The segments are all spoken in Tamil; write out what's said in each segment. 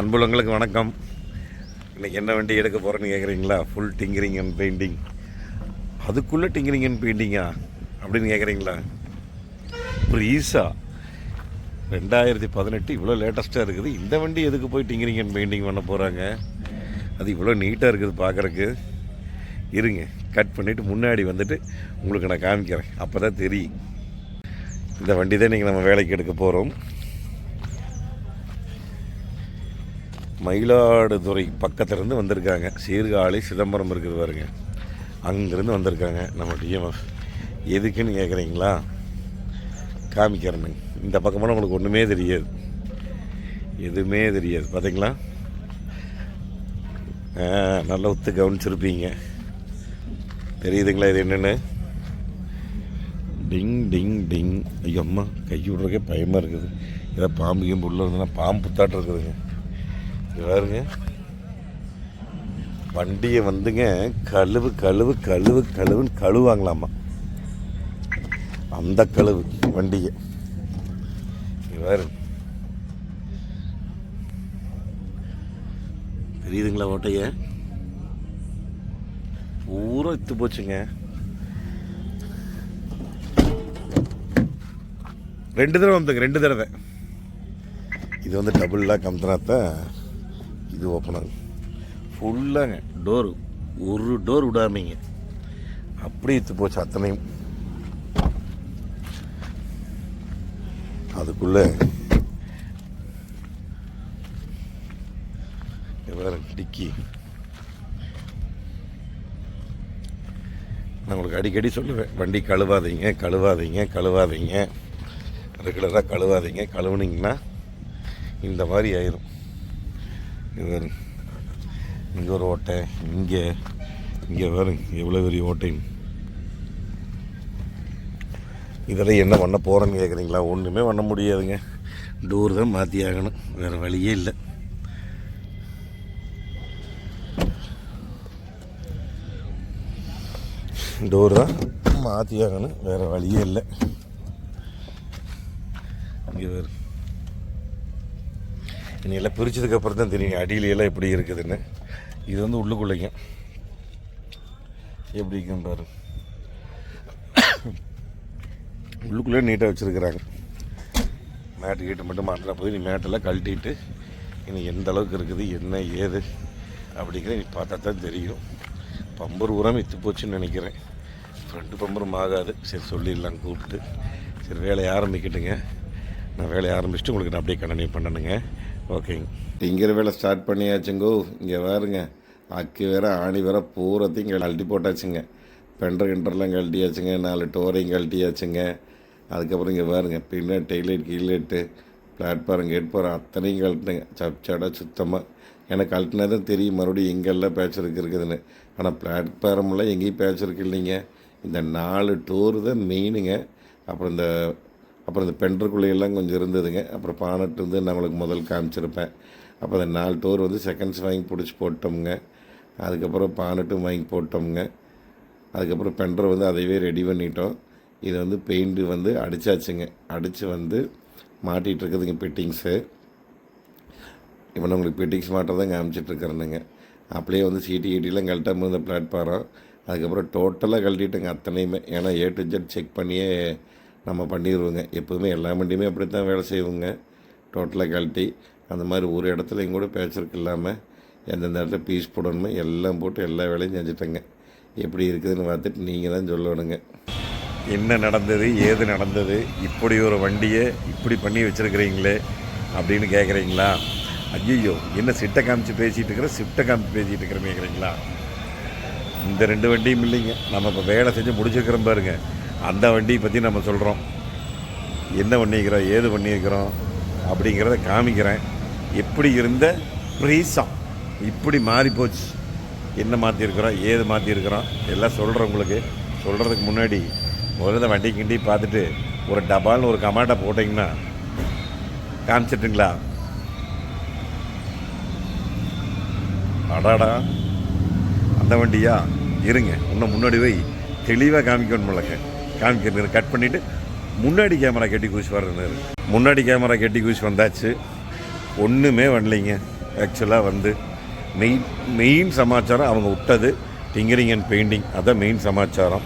அன்புலங்களுக்கு வணக்கம். இன்னைக்கு என்ன வண்டி எடுக்க போகிறேன்னு கேட்குறீங்களா ஃபுல் டிங்கரிங் அண்ட் பெயிண்டிங் அதுக்குள்ளே டிங்கரிங் அண்ட் பெயிண்டிங்கா அப்படின்னு கேட்குறீங்களா ப்ரீஸா ரெண்டாயிரத்தி பதினெட்டு இவ்வளோ லேட்டஸ்ட்டாக இருக்குது. இந்த வண்டி எதுக்கு போய் டிங்கரிங் அண்ட் பெயிண்டிங் பண்ண போகிறாங்க அது இவ்வளோ நீட்டாக இருக்குது பார்க்குறக்கு இருங்க கட் பண்ணிவிட்டு முன்னாடி வந்துட்டு உங்களுக்கு நான் காமிக்கிறேன். அப்போ தான் தெரியும். இந்த வண்டி தான் இன்றைக்கி நம்ம வேலைக்கு எடுக்க போகிறோம் மயிலாடுதுறை பக்கத்துலேருந்து வந்திருக்காங்க. சீர்காழி சிதம்பரம் இருக்குது பாருங்க. அங்கேருந்து வந்திருக்காங்க நம்ம டிஎம்எஃப் எதுக்குன்னு கேட்குறீங்களா காமிக்கிறேனுங்க. இந்த பக்கமெல்லாம் உங்களுக்கு ஒன்றுமே தெரியாது. எதுவுமே தெரியாது. பார்த்தீங்களா நல்லா ஒத்து கவனிச்சிருப்பீங்க. தெரியுதுங்களா இது என்னென்னு? டிங் டிங் டிங். ஐயோ அம்மா கை விடுறக்கே பயமாக இருக்குது. ஏதோ பாம்பு கேம்பு உள்ளே இருந்ததுன்னா பாம்பு புத்தாட்டம் இருக்குதுங்க. பாருங்க. வண்டியை வந்துங்க கழுவு கழுவு கழுவு கழுவுன்னு கழுவாங்களாமா. அந்த கழுவு வண்டியை. இது தெரியுதுங்களா ஓட்டைய? பூரா இத்து போச்சுங்க. ரெண்டு தடவை வந்துங்க ரெண்டு தடவை. இது வந்து டபுள்லாம் கம்தனாத்தான் இது ஓப்பன் ஆகும் ஃபுல்லாங்க டோர் ஒரு டோர் விடாமீங்க. அப்படியே இத்து போச்சு அத்தனையும். அதுக்குள்ளே வேற டிக்கி. நான் உங்களுக்கு அடிக்கடி சொல்லுவேன் வண்டி கழுவாதீங்க கழுவாதீங்க கழுவாதீங்க. ரெகுலராக கழுவாதீங்க கழுவுனீங்கன்னா இந்த மாதிரி ஆயிரும். இது இங்கே ஒரு ஓட்டை இங்கே இங்கே வேறு எவ்வளோ பெரிய ஓட்டையும் இதெல்லாம் என்ன பண்ண போகிறேன்னு கேட்குறீங்களா ஒன்றுமே பண்ண முடியாதுங்க. டூர் தான் மாற்றி ஆகணும். வேறு வழியே இல்லை. டோர் தான் மாற்றி ஆகணும். வேறு வழியே இல்லை. இங்கே வேறு இனி எல்லாம் பிரித்ததுக்கப்புறம் தான் தெரியும் அடியில எல்லாம் எப்படி இருக்குதுன்னு. இது வந்து உள்ளுக்குள்ளைங்க. எப்படி இருக்குன்னு பாரு. உள்ளுக்குள்ளே நீட்டாக வச்சுருக்குறாங்க. மேட்டு கீட்டு மட்டும் மாட்டினா போய் நீ மேட்டெல்லாம் கழட்டிட்டு இனி எந்த அளவுக்கு இருக்குது என்ன ஏது அப்படிங்கிற நீ பார்த்தா தான் தெரியும். பம்பர் உரம் விற்று போச்சுன்னு நினைக்கிறேன். ஃப்ரெண்டு பம்பரும் ஆகாது. சரி சொல்லிடலாம் கூப்பிட்டு. சரி வேலையை ஆரம்பிக்கட்டுங்க. நான் வேலையை ஆரம்பிச்சுட்டு உங்களுக்கு நான் அப்படியே கண்டினியூ பண்ணணுங்க. ஓகேங்க. டிங்கர் வேலை ஸ்டார்ட் பண்ணியாச்சுங்கோ. இங்கே வேறுங்க அக்கி வேற ஆணி வேற பூரத்தையும் இங்கே கழட்டி போட்டாச்சுங்க. பெண்டர் கிண்டர்லாம் கழட்டியாச்சுங்க. நாலு டோரையும் கழட்டியாச்சுங்க. அதுக்கப்புறம் இங்கே பாருங்க. பின்னாடி டெய்லைட் கீழேட்டு பிளாட்ஃபாரம் கேட் அத்தனையும் கழட்டினேங்க. சப்சாடாக சுத்தமாக எனக்கு கழட்டினா தான் தெரியும். மறுபடியும் எங்கெல்லாம் பேட்ச் இருக்கு இருக்குதுன்னு. ஆனால் பிளாட்ஃபாரம்லாம் எங்கேயும் பேட்ச் இருக்கு இல்லைங்க. இந்த நாலு டோர் தான் மெயினுங்க அப்புறம் இந்த அப்புறம் இந்த பெண்டருக்குள்ளையெல்லாம் கொஞ்சம் இருந்ததுங்க. அப்புறம் பானட்டு வந்து நான் உங்களுக்கு முதல் காமிச்சிருப்பேன். அப்போ அந்த நாலு டோர் வந்து செகண்ட்ஸ் வாங்கி பிடிச்சி போட்டோமுங்க. அதுக்கப்புறம் பானட்டும் வாங்கி போட்டோமுங்க. அதுக்கப்புறம் பெண்டர் வந்து அதையவே ரெடி பண்ணிட்டோம். இது வந்து பெயிண்ட்டு வந்து அடித்தாச்சுங்க அடித்து வந்து மாட்டிகிட்டு இருக்குதுங்க பெட்டிங்ஸு. இப்போ நான் உங்களுக்கு பெட்டிங்ஸ் மாட்டம் தான் காமிச்சிட்ருக்கிறேனுங்க அப்படியே வந்து சீட்டி கீட்டிலாம் கழட்டாமல் இருந்த பிளாட்ஃபாரம் அதுக்கப்புறம் டோட்டலாக கழட்டிட்டேங்க அத்தனையுமே. ஏன்னா ஏ டு ஜெட் செக் பண்ணியே நம்ம பண்ணிடுவோங்க. எப்போதுமே எல்லா வண்டியுமே அப்படி தான் வேலை செய்வோங்க. டோட்டலாக கழட்டி அந்த மாதிரி ஒரு இடத்துலையும் கூட பேச்சருக்கு இல்லாமல் எந்தெந்த இடத்துல பீஸ் போடணுமோ எல்லாம் போட்டு எல்லா வேலையும் செஞ்சுட்டேங்க. எப்படி இருக்குதுன்னு பார்த்துட்டு நீங்கள் தான் சொல்லணுங்க. என்ன நடந்தது ஏது நடந்தது இப்படி ஒரு வண்டியை இப்படி பண்ணி வச்சுருக்கிறீங்களே அப்படின்னு கேட்குறீங்களா ஐயோ என்ன சிட்டை காமிச்சு பேசிகிட்டு இருக்கிற சிட்டை காமிச்சு பேசிகிட்டு இருக்கிறேன் கேட்குறீங்களா இந்த ரெண்டு வண்டியும் இல்லைங்க. நம்ம இப்போ வேலை செஞ்சு முடிச்சிருக்கிறோம் பாருங்கள் அந்த வண்டியை பற்றி நம்ம சொல்கிறோம் என்ன பண்ணியிருக்கிறோம் ஏது பண்ணியிருக்கிறோம் அப்படிங்கிறத காமிக்கிறேன். எப்படி இருந்த ப்ரீஸாக இப்படி மாறி போச்சு. என்ன மாற்றிருக்கிறோம் ஏது மாற்றிருக்கிறோம் எல்லாம் சொல்கிறேன் உங்களுக்கு. சொல்கிறதுக்கு முன்னாடி முதல்ல வண்டி கிண்டி பார்த்துட்டு ஒரு டபால்னு ஒரு கமாட்டை போட்டிங்கன்னா காமிச்சிட்டுங்களா? அடாடா. அந்த வண்டியா? இருங்க இன்னும் முன்னாடி போய் தெளிவாக காமிக்கணும் முழக்க காமிக்கிறது கட் பண்ணிவிட்டு முன்னாடி கேமரா கட்டி குச்சி வர்றது முன்னாடி கேமரா கட்டி குச்சி வந்தாச்சு. ஒன்றுமே வரலைங்க ஆக்சுவலாக வந்து மெயின் மெயின் சமாச்சாரம் அவங்க விட்டது. டிங்கரிங் அண்ட் பெயிண்டிங் அதான் மெயின் சமாச்சாரம்.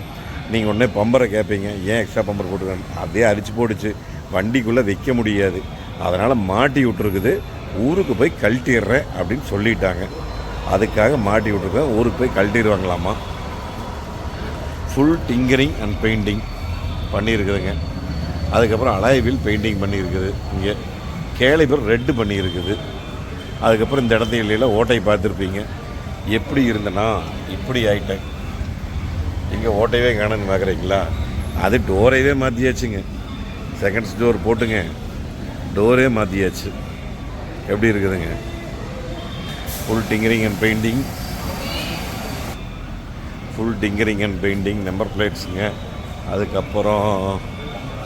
நீங்கள் உடனே பம்பரை கேட்பீங்க ஏன் எக்ஸ்ட்ரா பம்பர் போட்டுருக்காங்க? அதே அரிச்சு போடுச்சு. வண்டிக்குள்ளே வைக்க முடியாது. அதனால் மாட்டி விட்ருக்குது ஊருக்கு போய் கழட்டிடுறேன் அப்படின்னு சொல்லிட்டாங்க. அதுக்காக மாட்டி விட்ருக்கேன் ஊருக்கு போய் கழட்டிடுவாங்களாமா? ஃபுல் டிங்கரிங் அண்ட் பெயிண்டிங் பண்ணியிருக்குதுங்க. அதுக்கப்புறம் அலாய்வில் பெயிண்டிங் பண்ணியிருக்குது. இங்கே கேலிபர் ரெட்டு பண்ணியிருக்குது. அதுக்கப்புறம் இந்த இடத்துல ஓட்டை பார்த்துருப்பீங்க. எப்படி இருந்தனா இப்படி ஆயிட்டேன். இங்கே ஓட்டையவே காணுன்னு பார்க்குறீங்களா அது டோரையவே மாற்றியாச்சுங்க செகண்ட்ஸ் டோர் போட்டுங்க. டோரே மாற்றியாச்சு எப்படி இருக்குதுங்க? Full tinkering and painting full tinkering and painting number பிளேட்ஸுங்க அதுக்கப்புறம்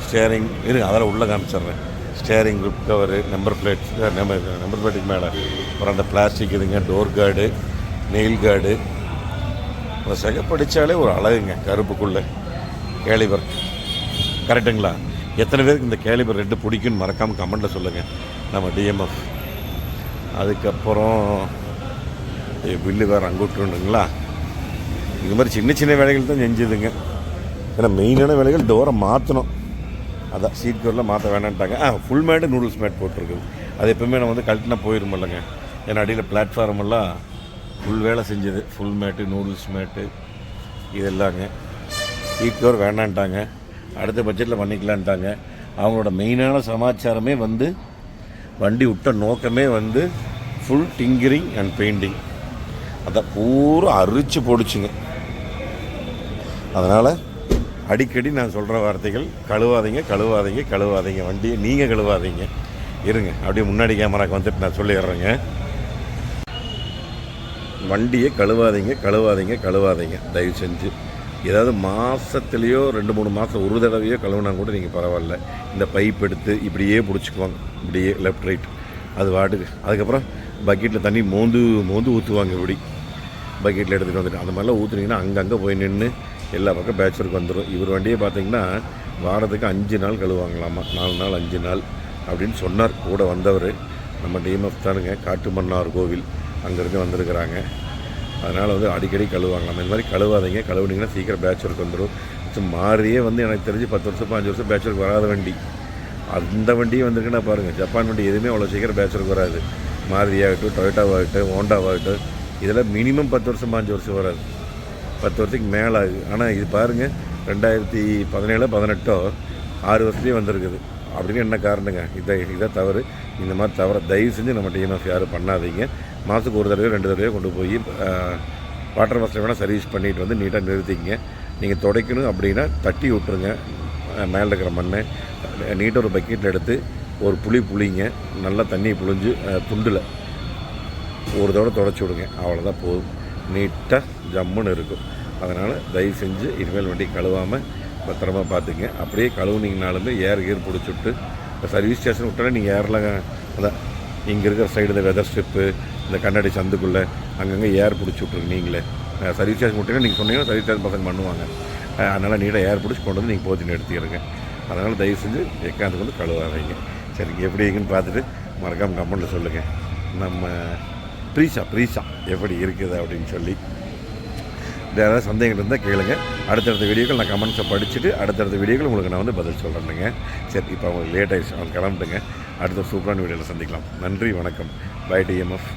ஸ்டேரிங் இருங்க அதெல்லாம் உள்ளே காமிச்சிட்றேன். Steering grip cover number plates number number பிளேட்டுக்கு மேலே. அப்புறம் அந்த பிளாஸ்டிக் இதுங்க டோர் கார்டு நெயில் கார்டு அப்புறம் சிகப்படித்தாலே ஒரு அழகுங்க கருப்புக்குள்ளே கேலிபர் கரெக்டுங்களா எத்தனை பேருக்கு இந்த கேலிபர் ரெட்டு பிடிக்கும்னு மறக்காமல் கமெண்ட்டில் சொல்லுங்கள் நம்ம டிஎம்எஃப் அதுக்கப்புறம் வில்லு பில்லு வேறு அங்குட்டுங்களா இது மாதிரி சின்ன சின்ன வேலைகள் தான் செஞ்சுதுங்க. ஏன்னா மெயினான வேலைகள் டோரை மாற்றணும் அதான் சீட் கவரில் மாற்ற வேணான்ட்டாங்க. ஆ ஃபுல் மேடு நூடுல்ஸ் மேட் போட்டிருக்குது. அது எப்பவுமே நம்ம வந்து கழட்டினா போயிடும் இல்லைங்க ஏன்னா அடியில் பிளாட்ஃபார்ம் எல்லாம் ஃபுல் வேலை செஞ்சது. ஃபுல் மேட்டு நூடுல்ஸ் மேட்டு இதெல்லாங்க. சீட் கவர் வேணான்ட்டாங்க. அடுத்த பட்ஜெட்டில் பண்ணிக்கலான்ட்டாங்க. அவங்களோட மெயினான சமாச்சாரமே வந்து வண்டி விட்ட நோக்கமே வந்து ஃபுல் டிங்கரிங் அண்ட் பெயிண்டிங் அதை பூரா அரிச்சு போடுச்சுங்க. அதனால் அடிக்கடி நான் சொல்கிற வார்த்தைகள் கழுவாதீங்க கழுவாதீங்க கழுவாதீங்க. வண்டியை நீங்கள் கழுவாதீங்க. இருங்க. அப்படியே முன்னாடி கேமராக்கு வந்துட்டு நான் சொல்லிடுறேங்க. வண்டியை கழுவாதீங்க கழுவாதீங்க கழுவாதீங்க. தயவு செஞ்சு. ஏதாவது மாதத்துலேயோ ரெண்டு மூணு மாதம் ஒரு தடவையோ கழுவுனா கூட நீங்கள் பரவாயில்ல. இந்த பைப் எடுத்து இப்படியே பிடிச்சிக்குவாங்க. இப்படியே லெஃப்ட் ரைட் அது வாட்டுக்கு. அதுக்கப்புறம் பக்கெட்டில் தண்ணி மோந்து மோந்து ஊற்றுவாங்க இப்படி. பக்கெட்டில் எடுத்துகிட்டு வந்துட்டு. அந்த மாதிரிலாம் ஊற்றுனீங்கன்னா அங்கங்கே போய் நின்று எல்லா பக்கம் பேச்சருக்கு வந்துடும் இவர் வண்டியை பார்த்தீங்கன்னா வாரத்துக்கு அஞ்சு நாள் கழுவாங்களாமா? நாலு நாள் அஞ்சு நாள் அப்படின்னு சொன்னார். கூட வந்தவர். நம்ம டிஎம்எஃப் தானுங்க. காட்டுமன்னார் கோவில். அங்கேருந்து வந்திருக்கிறாங்க. அதனால் வந்து அடிக்கடி கழுவாங்களாம்? இந்த மாதிரி கழுவாதீங்க. கழுவுனீங்கன்னா சீக்கிரம் பேச்சருக்கு வந்துடும் ஸோ மாறியே வந்து எனக்கு தெரிஞ்சு பத்து வருஷம் பாஞ்சு வருஷம் பேச்சருக்கு வராத வண்டி. அந்த வண்டியும் வந்திருக்குன்னா பாருங்கள் ஜப்பான் வண்டி எதுவுமே அவ்வளோ சீக்கிரம் பேச்சருக்கு வராது. மாருதியாகட்டும் டொயோட்டாவாகட்டும் ஹோண்டாவாகட்டும் இதெல்லாம் மினிமம் பத்து வருஷம் பாஞ்சு வருஷம் வராது. பத்து வருஷத்துக்கு மேலே ஆகுது ஆனால் இது பாருங்கள் ரெண்டாயிரத்தி பதினேழோ பதினெட்டோ ஆறு வருஷத்துலேயே வந்திருக்குது. அப்படின்னு என்ன காரணங்க? இதை இதை தவறு. இந்த மாதிரி தவறை தயவு செஞ்சு நம்ம டிஎம்எஃப் யாரும் பண்ணாதீங்க. மாதத்துக்கு ஒரு தடவையோ ரெண்டு தடவையோ கொண்டு போய் வாட்டர் வாஷில் வேணால் சர்வீஸ் பண்ணிட்டு வந்து நீட்டாக நிறுத்திங்க நீங்கள் துடைக்கணும் அப்படின்னா தட்டி விட்ருங்க மேலே இருக்கிற மண்ணை. நீட்டாக ஒரு பக்கெட்டில் எடுத்து ஒரு புளி புளிங்க. நல்லா தண்ணியை புழிஞ்சு துண்டில் ஒரு தடவை தொடச்சி விடுங்க. அவ்வளோதான் போதும். நீட்டாக ஜம்முன்னு இருக்கும். அதனால் தயவு செஞ்சு இனிமேல் வண்டி கழுவாமல் பத்திரமா பார்த்துங்க. அப்படியே கழுவுனீங்கனாலுமே ஏர் கீர் பிடிச்சிட்டு சர்வீஸ் ஸ்டேஷன் விட்டாலே நீங்கள் ஏர்லாம் அதான் இங்கே இருக்கிற சைடு இந்த வெதர் ஸ்ட்ரிப்பு இந்த கண்ணாடி சந்துக்குள்ளே அங்கங்கே ஏர் பிடிச்சி விட்ருங்க நீங்களே சர்வீஸ் ஸ்டேஷன் விட்டீங்கன்னா நீங்கள் சொன்னீங்கன்னா சர்வீஸ் ஸ்டேஷன் பசங்க பண்ணுவாங்க. அதனால் நீட்டாக ஏர் பிடிச்சி கொண்டு வந்து நீங்கள் போச்சு எடுத்துக்கிறங்க. அதனால் தயவு செஞ்சு எக்காந்துக்கு வந்து கழுவாதீங்க. சரி எப்படி இருக்குன்னு பார்த்துட்டு மறக்காமல் கமெண்ட்டில் சொல்லுங்கள் நம்ம ப்ரீஷா ப்ரீஷா எப்படி இருக்குது அப்படின்னு சொல்லி. வேறு ஏதாவது சந்தேகங்கள் இருந்தால் கேளுங்க. அடுத்தடுத்த வீடியோக்கள் நான் கமெண்ட்ஸை படிச்சுட்டு அடுத்தடுத்த வீடியோக்கள் உங்களுக்கு நான் வந்து பதில் சொல்கிறேனுங்க சரி இப்போ அவங்களுக்கு லேட் ஆகிடுச்சு அவங்க கிளம்பிட்டுங்க அடுத்த சூப்பரான வீடியோவில் சந்திக்கலாம். நன்றி வணக்கம். By TMF